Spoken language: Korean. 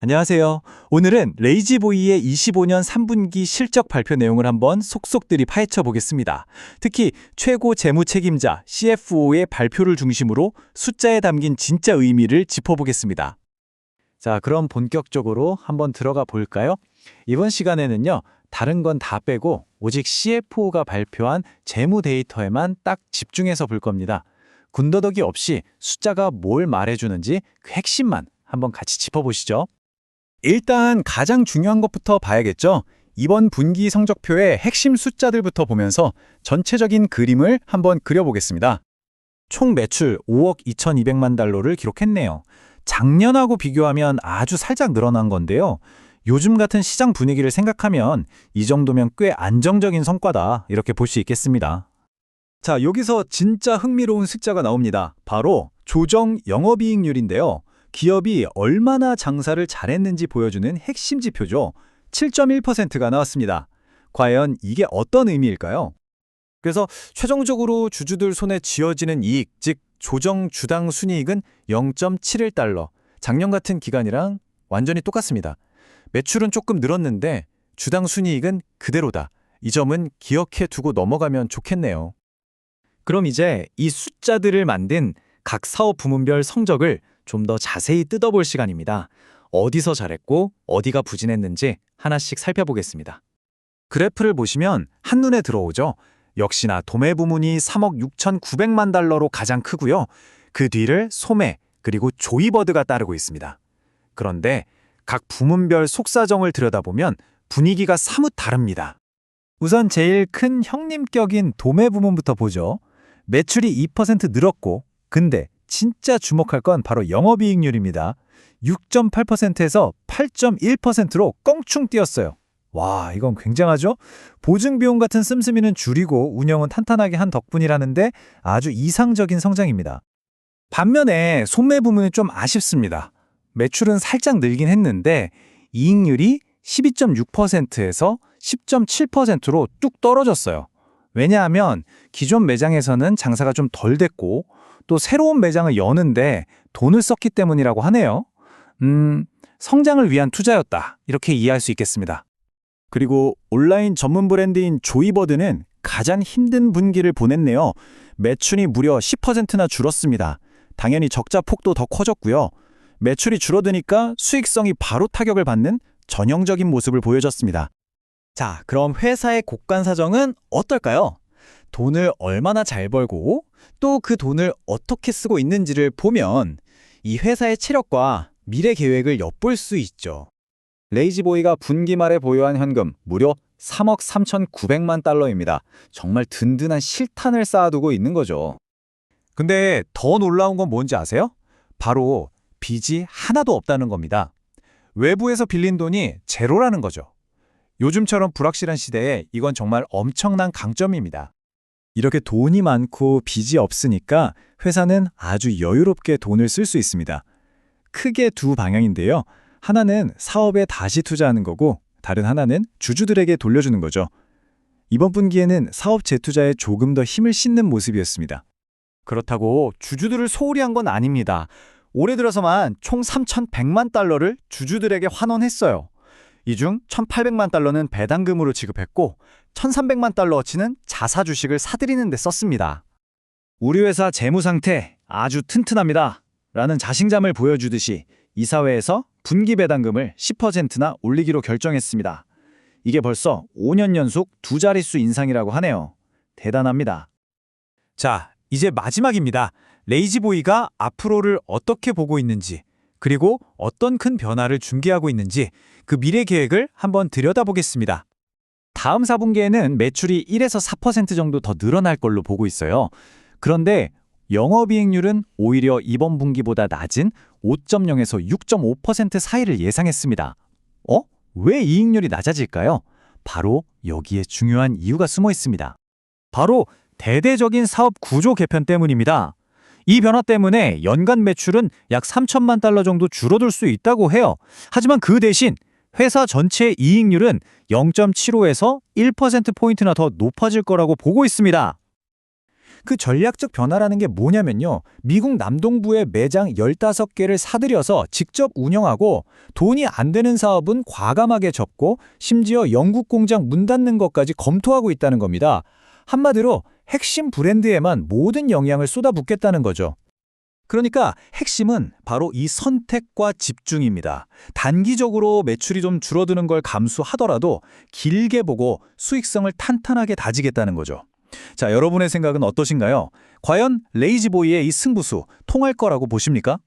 안녕하세요. 오늘은 레이지보이의 25년 3분기 실적 발표 내용을 한번 속속들이 파헤쳐 보겠습니다. 특히 최고 재무 책임자 CFO의 발표를 중심으로 숫자에 담긴 진짜 의미를 짚어보겠습니다. 자, 그럼 본격적으로 한번 들어가 볼까요? 이번 시간에는요, 다른 건 다 빼고 오직 CFO가 발표한 재무 데이터에만 딱 집중해서 볼 겁니다. 군더더기 없이 숫자가 뭘 말해주는지 그 핵심만 한번 같이 짚어보시죠. 일단 가장 중요한 것부터 봐야겠죠. 이번 분기 성적표의 핵심 숫자들부터 보면서 전체적인 그림을 한번 그려보겠습니다. 총 매출 5억 2,200만 달러를 기록했네요. 작년하고 비교하면 아주 살짝 늘어난 건데요. 요즘 같은 시장 분위기를 생각하면 이 정도면 꽤 안정적인 성과다 이렇게 볼 수 있겠습니다. 자, 여기서 진짜 흥미로운 숫자가 나옵니다. 바로 조정 영업이익률인데요. 기업이 얼마나 장사를 잘했는지 보여주는 핵심 지표죠. 7.1%가 나왔습니다. 과연 이게 어떤 의미일까요? 그래서 최종적으로 주주들 손에 쥐어지는 이익, 즉 조정 주당 순이익은 0.71달러. 작년 같은 기간이랑 완전히 똑같습니다. 매출은 조금 늘었는데 주당 순이익은 그대로다. 이 점은 기억해 두고 넘어가면 좋겠네요. 그럼 이제 이 숫자들을 만든 각 사업 부문별 성적을 좀 더 자세히 뜯어볼 시간입니다. 어디서 잘했고 어디가 부진했는지 하나씩 살펴보겠습니다. 그래프를 보시면 한눈에 들어오죠. 역시나 도매 부문이 3억 6,900만 달러로 가장 크고요. 그 뒤를 소매 그리고 조이버드가 따르고 있습니다. 그런데 각 부문별 속사정을 들여다보면 분위기가 사뭇 다릅니다. 우선 제일 큰 형님격인 도매 부문부터 보죠. 매출이 2% 늘었고 근데 진짜 주목할 건 바로 영업이익률입니다. 6.8%에서 8.1%로 껑충 뛰었어요. 와, 이건 굉장하죠? 보증비용 같은 씀씀이는 줄이고 운영은 탄탄하게 한 덕분이라는데 아주 이상적인 성장입니다. 반면에 소매 부문은 좀 아쉽습니다. 매출은 살짝 늘긴 했는데 이익률이 12.6%에서 10.7%로 뚝 떨어졌어요. 왜냐하면 기존 매장에서는 장사가 좀 덜 됐고 또 새로운 매장을 여는데 돈을 썼기 때문이라고 하네요. 음, 성장을 위한 투자였다. 이렇게 이해할 수 있겠습니다. 그리고 온라인 전문 브랜드인 조이버드는 가장 힘든 분기를 보냈네요. 매출이 무려 10%나 줄었습니다. 당연히 적자 폭도 더 커졌고요. 매출이 줄어드니까 수익성이 바로 타격을 받는 전형적인 모습을 보여줬습니다. 자, 그럼 회사의 곡간 사정은 어떨까요? 돈을 얼마나 잘 벌고 또 그 돈을 어떻게 쓰고 있는지를 보면 이 회사의 체력과 미래 계획을 엿볼 수 있죠. 레이지보이가 분기 말에 보유한 현금 무려 3억 3,900만 달러입니다. 정말 든든한 실탄을 쌓아두고 있는 거죠. 근데 더 놀라운 건 뭔지 아세요? 바로 빚이 하나도 없다는 겁니다. 외부에서 빌린 돈이 제로라는 거죠. 요즘처럼 불확실한 시대에 이건 정말 엄청난 강점입니다. 이렇게 돈이 많고 빚이 없으니까 회사는 아주 여유롭게 돈을 쓸 수 있습니다. 크게 두 방향인데요. 하나는 사업에 다시 투자하는 거고 다른 하나는 주주들에게 돌려주는 거죠. 이번 분기에는 사업 재투자에 조금 더 힘을 싣는 모습이었습니다. 그렇다고 주주들을 소홀히 한 건 아닙니다. 올해 들어서만 총 3,100만 달러를 주주들에게 환원했어요. 이 중 1,800만 달러는 배당금으로 지급했고 1,300만 달러어치는 자사 주식을 사들이는 데 썼습니다. 우리 회사 재무 상태 아주 튼튼합니다. 라는 자신감을 보여주듯이 이사회에서 분기 배당금을 10%나 올리기로 결정했습니다. 이게 벌써 5년 연속 두 자릿수 인상이라고 하네요. 대단합니다. 자, 이제 마지막입니다. 레이지보이가 앞으로를 어떻게 보고 있는지, 그리고 어떤 큰 변화를 준비하고 있는지 그 미래 계획을 한번 들여다보겠습니다. 다음 4분기에는 매출이 1에서 4% 정도 더 늘어날 걸로 보고 있어요. 그런데 영업이익률은 오히려 이번 분기보다 낮은 5.0에서 6.5% 사이를 예상했습니다. 어? 왜 이익률이 낮아질까요? 바로 여기에 중요한 이유가 숨어 있습니다. 바로 대대적인 사업 구조 개편 때문입니다. 이 변화 때문에 연간 매출은 약 3천만 달러 정도 줄어들 수 있다고 해요. 하지만 그 대신 회사 전체 이익률은 0.75에서 1%포인트나 더 높아질 거라고 보고 있습니다. 그 전략적 변화라는 게 뭐냐면요. 미국 남동부의 매장 15개를 사들여서 직접 운영하고 돈이 안 되는 사업은 과감하게 접고 심지어 영국 공장 문 닫는 것까지 검토하고 있다는 겁니다. 한마디로 핵심 브랜드에만 모든 영향을 쏟아붓겠다는 거죠. 그러니까 핵심은 바로 이 선택과 집중입니다. 단기적으로 매출이 좀 줄어드는 걸 감수하더라도 길게 보고 수익성을 탄탄하게 다지겠다는 거죠. 자, 여러분의 생각은 어떠신가요? 과연 레이지보이의 이 승부수 통할 거라고 보십니까?